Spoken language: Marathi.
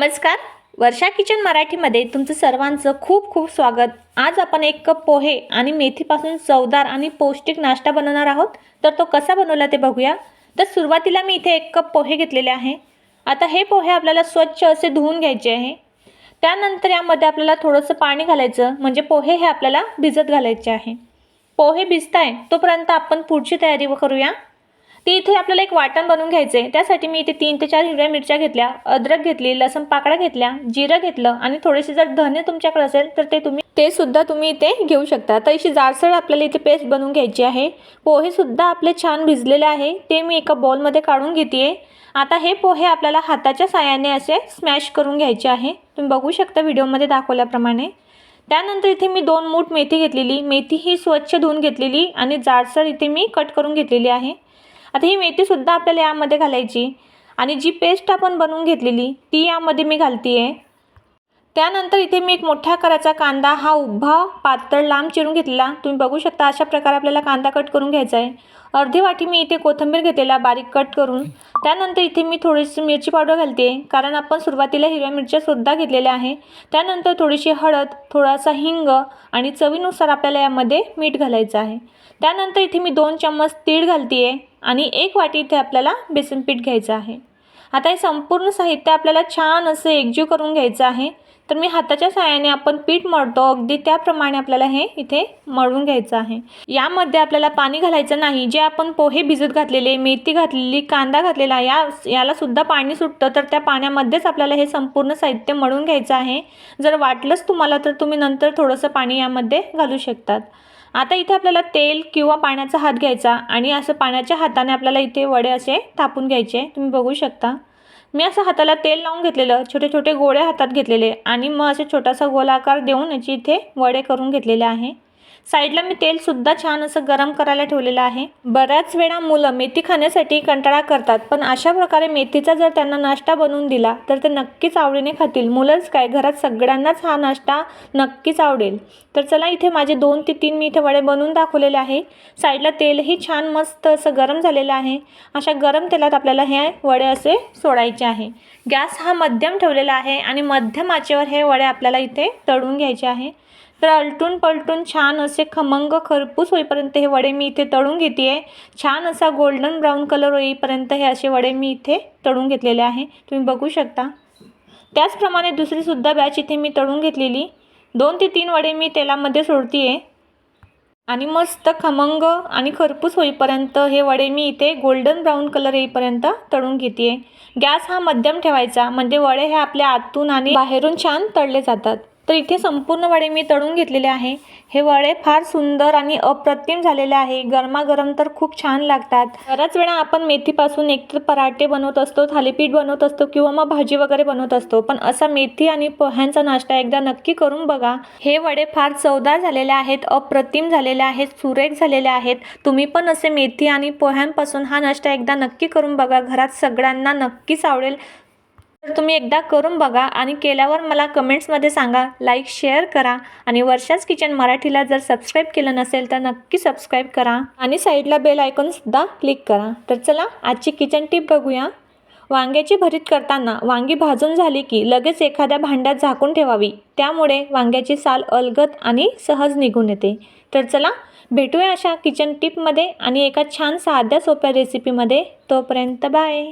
नमस्कार. वर्षा किचन मराठीमध्ये तुमचं सर्वांचं खूप खूप स्वागत. आज आपण एक कप पोहे आणि मेथीपासून चवदार आणि पौष्टिक नाश्ता बनवणार आहोत. तर तो कसा बनवला ते बघूया. तर सुरुवातीला मी इथे एक कप पोहे घेतलेले आहे. आता हे पोहे आपल्याला स्वच्छ असे धुवून घ्यायचे आहे. त्यानंतर यामध्ये आपल्याला थोडंसं पाणी घालायचं म्हणजे पोहे हे आपल्याला भिजत घालायचे आहे. पोहे भिजताय तोपर्यंत आपण पुढची तयारी करूया. ती इथे आपल्याला एक वाटण बनवून घ्यायचे त्यासाठी मी इथे तीन ते चार हिरव्या मिरच्या घेतल्या अद्रक घेतली लसण पाकळ्या घेतल्या जिरं घेतलं आणि थोडेसे जर धने तुमच्याकडे असेल तर ते तुम्ही ते सुद्धा तुम्ही इथे घेऊ शकता. तर अशी जाडसर आपल्याला इथे पेस्ट बनवून घ्यायची आहे. पोहेसुद्धा आपले छान भिजलेले आहे. ते मी एका बॉलमध्ये काढून घेते आता हे पोहे आपल्याला हाताच्या साह्याने असे स्मॅश करून घ्यायचे आहे. तुम्ही बघू शकता व्हिडिओमध्ये दाखवल्याप्रमाणे. त्यानंतर इथे मी दोन मूठ मेथी घेतलेली. मेथी ही स्वच्छ धुवून घेतलेली आणि जाडसर इथे मी कट करून घेतलेली आहे. आता ही मेथीसुद्धा आपल्याला यामध्ये घालायची. आणि जी पेस्ट आपण बनवून घेतलेली ती यामध्ये मी घालते आहे त्यानंतर इथे मी एक मोठ्या आकाराचा कांदा हा उभा पातळ लांब चिरून घेतला तुम्ही बघू शकता अशा प्रकारे आपल्याला कांदा कट करून घ्यायचा आहे. अर्धी वाटी मी इथे कोथिंबीर घेतलेला बारीक कट करून. त्यानंतर इथे मी थोडीशी मिरची पावडर घालते कारण आपण सुरुवातीला हिरव्या मिरच्यासुद्धा घेतलेल्या आहे. त्यानंतर थोडीशी हळद थोडासा हिंग आणि चवीनुसार आपल्याला यामध्ये मीठ घालायचं आहे. त्यानंतर इथे मी दोन चम्मच तीळ घालते आहे आणि एक वाटी इथे आपल्याला बेसन पीठ घ्यायचं आहे. आता हे संपूर्ण साहित्य आपल्याला छान असं एकजीव करून घ्यायचं आहे. तर मी हाताच्या साहाय्याने आपण पीठ मळतो. अगदी त्याप्रमाणे आपल्याला हे इथे मळून घ्यायचं आहे. यामध्ये आपल्याला पाणी घालायचं नाही. जे आपण पोहे भिजत घातलेले मेथी घातलेली कांदा घातलेला या याला सुद्धा पाणी सुटतं. तर त्या पाण्यामध्येच आपल्याला हे संपूर्ण साहित्य मळून घ्यायचं आहे. जर वाटलंच तुम्हाला तर तुम्ही नंतर थोडंसं पाणी यामध्ये घालू शकतात. आता इथे आपल्याला तेल किंवा पाण्याचा हात घ्यायचा आणि असं पाण्याच्या हाताने आपल्याला इथे वडे असे थापून घ्यायचे. तुम्ही बघू शकता. मी असं हाताला तेल लावून घेतलेलं छोटे छोटे गोळे हातात घेतलेले आणि मग असे छोटासा गोलाकार देऊन याची इथे वडे करून घेतलेले आहे. साईडला मी तेलसुद्धा छान असं गरम करायला ठेवलेलं आहे. बऱ्याच वेळा मुलं मेथी खाण्यासाठी कंटाळा करतात पण अशा प्रकारे मेथीचा जर त्यांना नाश्ता बनवून दिला तर ते नक्कीच आवडीने खातील. मुलंच काय घरात सगळ्यांनाच हा नाश्ता नक्कीच आवडेल. तर चला इथे माझे दोन ते तीन मी इथे वडे बनवून दाखवलेले आहे. साईडला तेलही छान मस्त असं गरम झालेलं आहे. अशा गरम तेलात आपल्याला हे वडे असे सोडायचे आहे. गॅस हा मध्यम ठेवलेला आहे आणि मध्यम आचेवर हे वडे आपल्याला इथे तळून घ्यायचे आहे. तर अलटून पलटून छान असे खमंग खरपूस होईपर्यंत हे वडे मी इथे तळून घेते आहे छान असा गोल्डन ब्राऊन कलर होईपर्यंत हे असे वडे मी इथे तळून घेतलेले आहे. तुम्ही बघू शकता. त्याचप्रमाणे दुसरीसुद्धा बॅच इथे मी तळून घेतलेली. दोन ते तीन वडे मी तेलामध्ये सोडते आहे आणि मस्त खमंग आणि खरपूस होईपर्यंत हे वडे मी इथे गोल्डन ब्राऊन कलर येईपर्यंत तळून घेते आहे गॅस हा मध्यम ठेवायचा म्हणजे वडे हे आपल्या आतून आणि बाहेरून छान तळले जातात. तर इथे संपूर्ण वडे मी तळून घेतलेले आहे. हे वडे फार सुंदर आणि अप्रतिम झालेले आहे. गरमागरम तर खूप छान लागतात. बऱ्याच वेळा आपण मेथीपासून एकतर पराठे बनवत असतो थालीपीठ बनवत असतो किंवा मग भाजी वगैरे बनवत असतो. पण असा मेथी आणि पोह्यांचा नाश्ता एकदा नक्की करून बघा. हे वडे फार चवदार झालेले आहेत अप्रतिम झालेले आहेत सुरेख झालेले आहेत. तुम्ही पण असे मेथी आणि पोह्यांपासून हा नाश्ता एकदा नक्की करून बघा. घरात सगळ्यांना नक्कीच आवडेल. तर तुम्ही एकदा करून बघा आणि केल्यावर मला कमेंट्समध्ये सांगा लाईक शेअर करा आणि वर्षाच किचन मराठीला जर सबस्क्राईब केलं नसेल तर नक्की सबस्क्राईब करा आणि साईडला बेल आयकॉनसुद्धा क्लिक करा. तर चला आजची किचन टिप बघूया. वांग्याची भरीत करताना वांगी भाजून झाली की लगेच एखाद्या भांड्यात झाकून ठेवावी. त्यामुळे वांग्याची साल अलगद आणि सहज निघून येते. तर चला भेटूया अशा किचन टिपमध्ये आणि एका छान साध्या सोप्या रेसिपीमध्ये तोपर्यंत बाय.